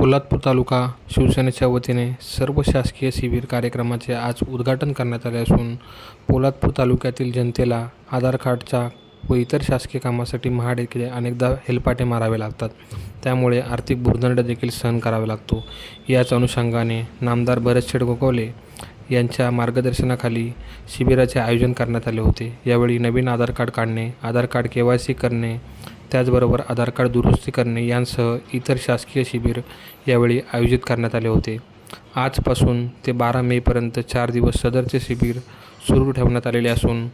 पोलादपूर तालुका शिवसेनेच्या वतीने सर्व शासकीय शिबिर कार्यक्रमाचे आज उद्घाटन करण्यात आले असून पोलादपूर तालुक्यातील जनतेला आधार कार्डच्या व इतर शासकीय कामासाठी महाड येथे अनेकदा हेलपाटे मारावे लागतात. त्यामुळे आर्थिक भुर्दंड देखील सहन करावा लागतो. याच अनुषंगाने नामदार भरतशेठ गोगावले यांच्या मार्गदर्शनाखाली शिबिराचे आयोजन करण्यात आले होते. यावेळी नवीन आधार कार्ड काढणे Aadhaar card K Y C करणे त्याचबरोबर आधार कार्ड दुरुस्ती करणे यांसह इतर शासकीय शिबिर यावेळी आयोजित करण्यात आले होते. आजपासून ते बारा मेपर्यंत चार दिवस सदरचे शिबिर सुरू ठेवण्यात आलेले असून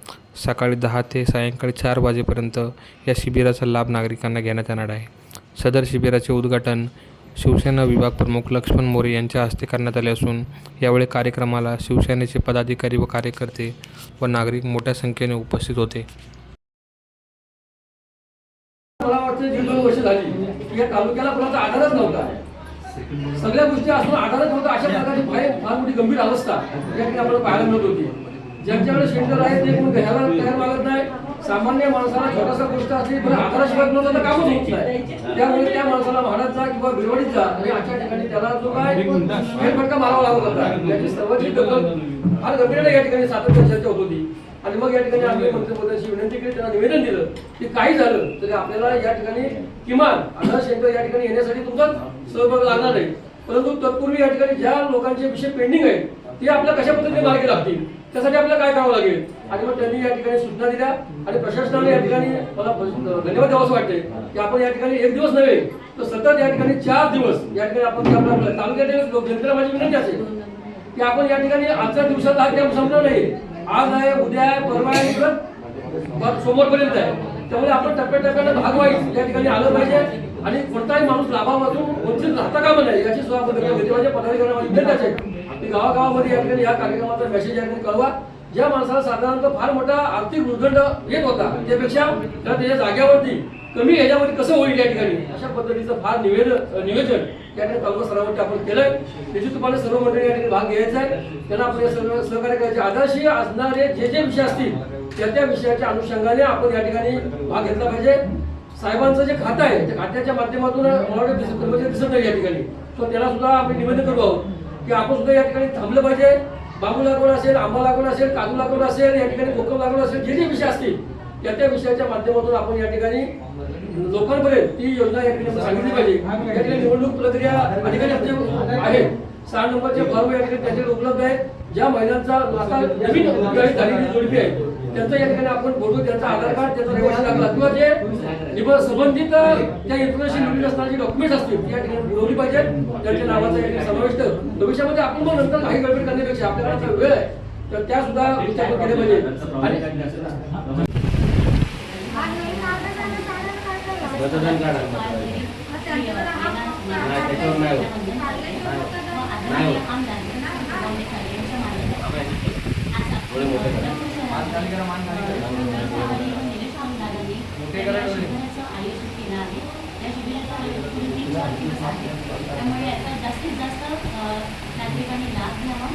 सकाळी दहा ते सायंकाळी चार वाजेपर्यंत या शिबिराचा लाभ नागरिकांना घेण्यात येणार आहे. सदर शिबिराचे उद्घाटन शिवसेना विभाग प्रमुख लक्ष्मण मोरे यांच्या हस्ते करण्यात आले असून यावेळी कार्यक्रमाला शिवसेनेचे पदाधिकारी व कार्यकर्ते व नागरिक मोठ्या संख्येने उपस्थित होते. मला वाटतं वर्ष झाली. या तालुक्याला कोणाचा आधारच नव्हता. सगळ्या गोष्टी असून आधारच नव्हता. अशा प्रकारची फार फार मोठी गंभीर अवस्था या ठिकाणी आपल्याला पाहायला मिळत होती. ज्यांच्याकडे शेल्टर आहे ते कोण घ्यायला तयार मागत नाही. सामान्य माणसाला छोटासा गोष्ट असली पण आधाराशिवाय नव्हतं तर कामच होत नाही. त्यामुळे त्या माणसाला महाराजचा किंवा बिरवडीचा आणि अशा ठिकाणी त्याला जो काय फेरफटका मारावा लागत होता. त्याची सर्वांची दखल फार गंभीरपणे या ठिकाणी सातत्याने चर्चा होत होती. आणि मग या ठिकाणी आम्ही मंत्रिपदाची विनंती केली त्यांना निवेदन दिलं की काही झालं तरी आपल्याला या ठिकाणी किमान आधार सेंटर या ठिकाणी येण्यासाठी तुमचा सहभाग लागणार नाही परंतु तत्पूर्वी या ठिकाणी ज्या लोकांचे विषय पेंडिंग आहेत ते आपल्या कशा पद्धतीने मार्गी लागतील त्यासाठी आपल्याला काय करावं लागेल आणि मग त्यांनी या ठिकाणी सूचना दिल्या आणि प्रशासनाने या ठिकाणी मला धन्यवाद द्यावं असं वाटते की आपण या ठिकाणी एक दिवस नव्हे तर सतत या ठिकाणी चार दिवस या ठिकाणी आपण तालुक्यातील जनतेला माझी विनंती असेल की आपण या ठिकाणी आजच्या दिवसात हा संपणार नाही आज आहे उद्या आहे परवा आहे इकडं समोरपर्यंत आहे. त्यामुळे आपण टप्प्याटप्प्यानं भाग व्हायचं. त्या ठिकाणी आलं पाहिजे. आणि कोणताही माणूस लाभापासून वंचित राहता कामा नाही याची सुद्धा माझ्या पदाधिकाऱ्यांना आहे की गावागावामध्ये या ठिकाणी या कार्यक्रमाचा मेसेज या ठिकाणी कळवा. ज्या माणसाला साधारणतः फार मोठा आर्थिक भूर्दंड येत होता. त्यापेक्षा त्या त्याच्या जाग्यावरती कमी याच्यामध्ये कसं होईल या ठिकाणी? अशा पद्धतीचं फार निवेदन नियोजन या ठिकाणी तालुका सरावरती आपण केलंय. त्याची तुम्हाला सर्व मंडळी या ठिकाणी भाग घ्यायचा आहे. त्यांना आपण या सर्व सहकार्य करायचे. आदर्श असणारे जे जे विषय असतील त्या त्या विषयाच्या अनुषंगाने आपण या ठिकाणी भाग घेतला पाहिजे. साहेबांचं जे खातं आहे त्या खात्याच्या माध्यमातून मला दिसत दिसत नाही या ठिकाणी. तर त्याला सुद्धा आपण निवेदन करू आहोत की आपण सुद्धा या ठिकाणी थांबलं पाहिजे. बांबू लागवड असेल आंबा लागवड असेल काजू लागवड असेल या ठिकाणी कोकम लागवड असेल जे जे विषय असतील त्या त्या विषयाच्या माध्यमातून आपण या ठिकाणी लोकांपर्यंत ती योजना या ठिकाणी सांगितली पाहिजे. या ठिकाणी निवडणूक प्रक्रिया अधिकारी आहेत सहा नंबरचे फॉर्म या ठिकाणी त्यांच्याकडे उपलब्ध आहेत. ज्या महिलांचा आता नवीन झालेली जोडपी आहे त्यांचं या ठिकाणी आपण फोटो त्यांचा आधार कार्ड त्यांचा रहिवासी दाखला. किंवा जे संबंधित त्या इन्फॉर्मेशन निवडून असणारे डॉक्युमेंट्स असतील ती या ठिकाणी पुरवली पाहिजे त्यांच्या नावाचा या ठिकाणी समाविष्ट भविष्यामध्ये आपण मग नंतर काही गडबड करण्यापेक्षा आपल्याकडे वेळ आहे तर त्या सुद्धा आपण केल्या पाहिजे. आणि मतदान पाहिजे. नाही, त्याच्यावर नाही होत. नाही होत. थोडे मोठे करा. त्यामुळे याचा जास्तीत जास्त नागरिकांनी लाभ घ्यावा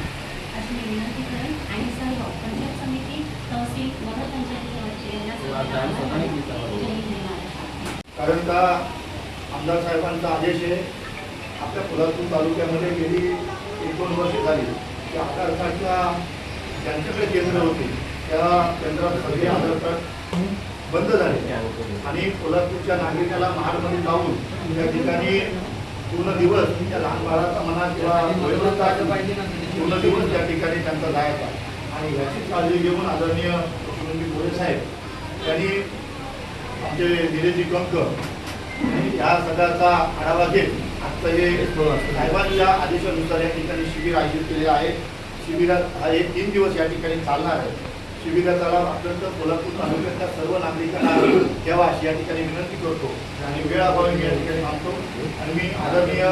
अशी मी विनंती करेन आणि सर्व पंचायत समिती तहसील नगर पंचायतीच्या वतीने या सर्वांना जय हिंद महाराष्ट्र. कारण का आमदार साहेबांचा आदेश आहे आपल्या कोल्हापूर तालुक्यामध्ये गेली एक दोन वर्ष झाली. की आधार ज्यांच्याकडे केंद्र होते त्या केंद्रात सगळे आधार कार्ड बंद झाले. आणि कोल्हापूरच्या नागरिकाला महाडमध्ये जाऊन त्या ठिकाणी पूर्ण दिवस त्या लहान बाळाचा म्हणा किंवा पूर्ण दिवस त्या ठिकाणी त्यांचा जायचा. आणि ह्याची काळजी घेऊन आदरणीय मुख्यमंत्री मोदी साहेब त्यांनी आमचे निलेजी कंक या सगळ्याचा आढावा घेत आता हे साहेबांच्या आदेशानुसार या ठिकाणी शिबिर आयोजित केले आहे. शिबिरात हा एक तीन दिवस या ठिकाणी चालणार आहे. शिबिराचा लाभ अत्यंत कोल्हापूर तालुक्यातल्या सर्व नागरिकांना घ्यावा अशी या ठिकाणी विनंती करतो. आणि वेळाभावी मी या ठिकाणी मागतो. आणि मी आदरणीय